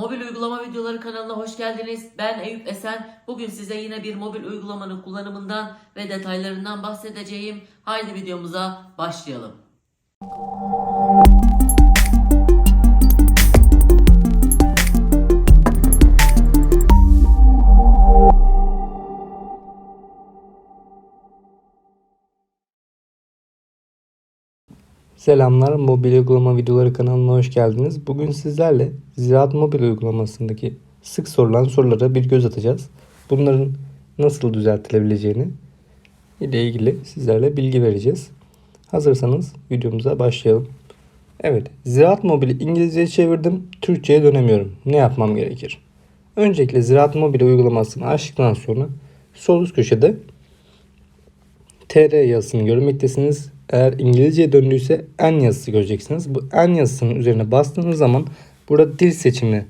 Mobil uygulama videoları kanalına hoş geldiniz. Ben Eyüp Esen. Bugün size yine bir mobil uygulamanın kullanımından ve detaylarından bahsedeceğim. Haydi videomuza başlayalım. Selamlar, mobil uygulama videoları kanalına hoş geldiniz. Bugün sizlerle Ziraat Mobil uygulamasındaki sık sorulan sorulara bir göz atacağız. Bunların nasıl düzeltilebileceğini ile ilgili sizlerle bilgi vereceğiz. Hazırsanız videomuza başlayalım. Evet, Ziraat Mobil'i İngilizceye çevirdim, Türkçe'ye dönemiyorum. Ne yapmam gerekir? Öncelikle Ziraat Mobil uygulamasını açtıktan sonra sol üst köşede TR yazısını görmektesiniz. Eğer İngilizceye döndüyse en yazısı göreceksiniz. Bu en yazısının üzerine bastığınız zaman burada dil seçimi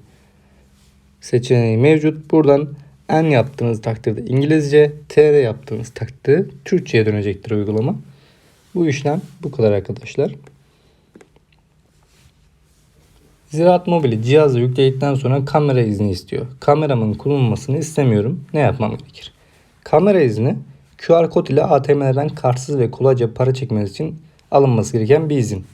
seçeneği mevcut. Buradan en yaptığınız takdirde İngilizce, TR yaptığınız takdirde Türkçe'ye dönecektir uygulama. Bu işlem bu kadar arkadaşlar. Ziraat Mobil'i cihaza yükledikten sonra kamera izni istiyor. Kameramın kullanılmasını istemiyorum. Ne yapmam gerekir? Kamera izni QR kod ile ATM'lerden kartsız ve kolayca para çekmeniz için alınması gereken bir izin.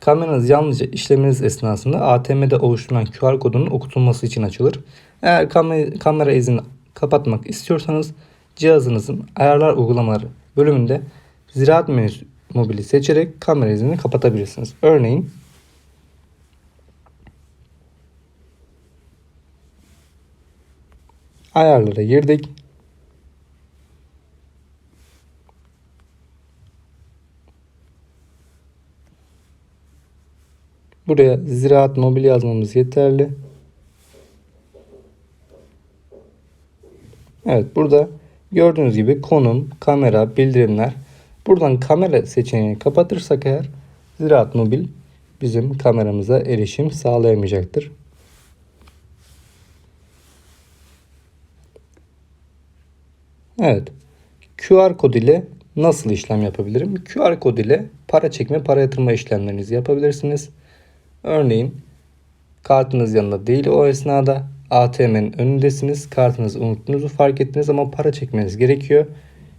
Kameranız yalnızca işleminiz esnasında ATM'de oluşturulan QR kodunun okutulması için açılır. Eğer kamera, izni kapatmak istiyorsanız cihazınızın ayarlar uygulamaları bölümünde Ziraat menüsü mobili seçerek kamera iznini kapatabilirsiniz. Örneğin ayarlara girdik. Buraya ziraat mobil yazmamız yeterli. Evet burada gördüğünüz gibi konum, kamera, bildirimler. Buradan kamera seçeneğini kapatırsak eğer ziraat mobil bizim kameramıza erişim sağlayamayacaktır. Evet. QR kod ile nasıl işlem yapabilirim? QR kod ile para çekme, para yatırma işlemlerinizi yapabilirsiniz. Örneğin kartınız yanında değil o esnada ATM'nin önündesiniz. Kartınızı unuttuğunuzu fark ettiniz ama para çekmeniz gerekiyor.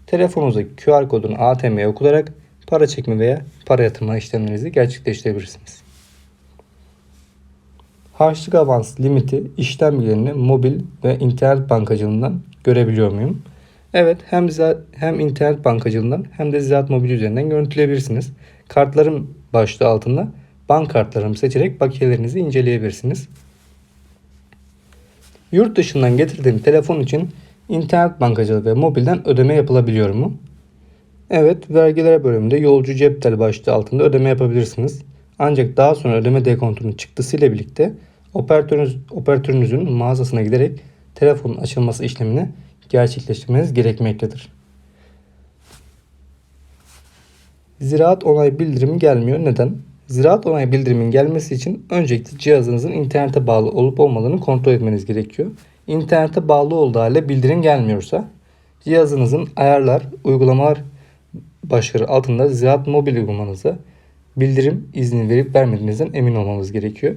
Telefonunuza QR kodunu ATM'ye okutarak para çekme veya para yatırma işlemlerinizi gerçekleştirebilirsiniz. Harçlık avans limiti işlem bilgilerini mobil ve internet bankacılığından görebiliyor muyum? Evet hem za- hem internet bankacılığından hem de Ziraat Mobil üzerinden görüntüleyebilirsiniz. Kartların başlığı altında bank kartlarımı seçerek bakiyelerinizi inceleyebilirsiniz. Yurt dışından getirdiğim telefon için internet bankacılığı ve mobilden ödeme yapılabiliyor mu? Evet, vergiler bölümünde yolcu cep tel başlığı altında ödeme yapabilirsiniz. Ancak daha sonra ödeme dekontunun çıktısıyla birlikte operatörünüz, operatörünüzün mağazasına giderek telefonun açılması işlemini gerçekleştirmeniz gerekmektedir. Ziraat onay bildirimi gelmiyor. Neden? Ziraat onay bildirimin gelmesi için öncelikle cihazınızın internete bağlı olup olmadığını kontrol etmeniz gerekiyor. İnternete bağlı olduğu halde bildirim gelmiyorsa cihazınızın ayarlar, uygulamalar başlığı altında Ziraat mobil uygulamanıza bildirim izni verip vermediğinizden emin olmamız gerekiyor.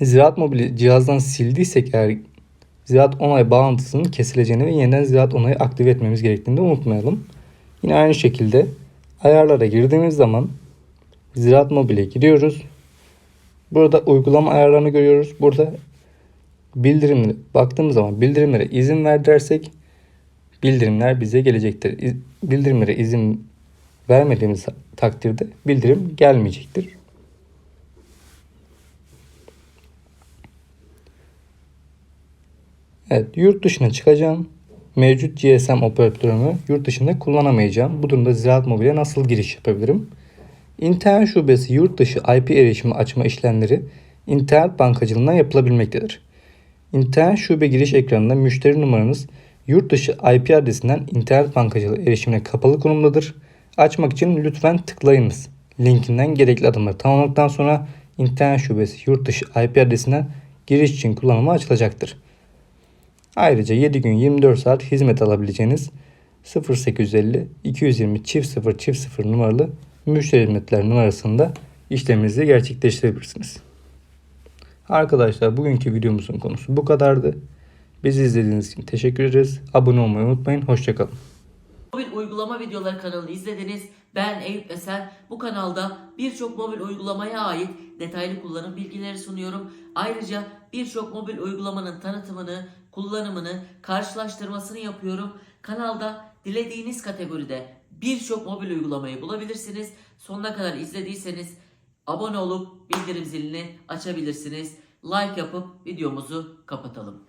Ziraat mobili cihazdan sildiysek eğer ziraat onay bağlantısının kesileceğini ve yeniden ziraat onayı aktive etmemiz gerektiğini de unutmayalım. Yine aynı şekilde ayarlara girdiğimiz zaman Ziraat Mobil'e giriyoruz. Burada uygulama ayarlarını görüyoruz. Burada bildirimleri baktığımız zaman bildirimlere izin ver dersek bildirimler bize gelecektir. Bildirimlere izin vermediğimiz takdirde bildirim gelmeyecektir. Evet, yurt dışına çıkacağım. Mevcut GSM operatörümü yurt dışında kullanamayacağım. Bu durumda Ziraat Mobil'e nasıl giriş yapabilirim? İnternet şubesi yurt dışı IP erişimi açma işlemleri internet bankacılığından yapılabilmektedir. İnternet şube giriş ekranında müşteri numaranız yurt dışı IP adresinden internet bankacılığı erişimine kapalı konumdadır. Açmak için lütfen tıklayınız. Linkinden gerekli adımları tamamladıktan sonra internet şubesi yurt dışı IP adresinden giriş için kullanıma açılacaktır. Ayrıca 7 gün 24 saat hizmet alabileceğiniz 0850 220 çift 0 çift 0 numaralı müşteri hizmetler numarasında işleminizi gerçekleştirebilirsiniz. Arkadaşlar bugünkü videomuzun konusu bu kadardı. Bizi izlediğiniz için teşekkür ederiz. Abone olmayı unutmayın. Hoşçakalın. Mobil uygulama videoları kanalını izlediniz. Ben Eyüp Esen. Bu kanalda birçok mobil uygulamaya ait detaylı kullanım bilgileri sunuyorum. Ayrıca birçok mobil uygulamanın tanıtımını, kullanımını, karşılaştırmasını yapıyorum. Kanalda dilediğiniz kategoride birçok mobil uygulamayı bulabilirsiniz. Sonuna kadar izlediyseniz abone olup bildirim zilini açabilirsiniz. Like yapıp videomuzu kapatalım.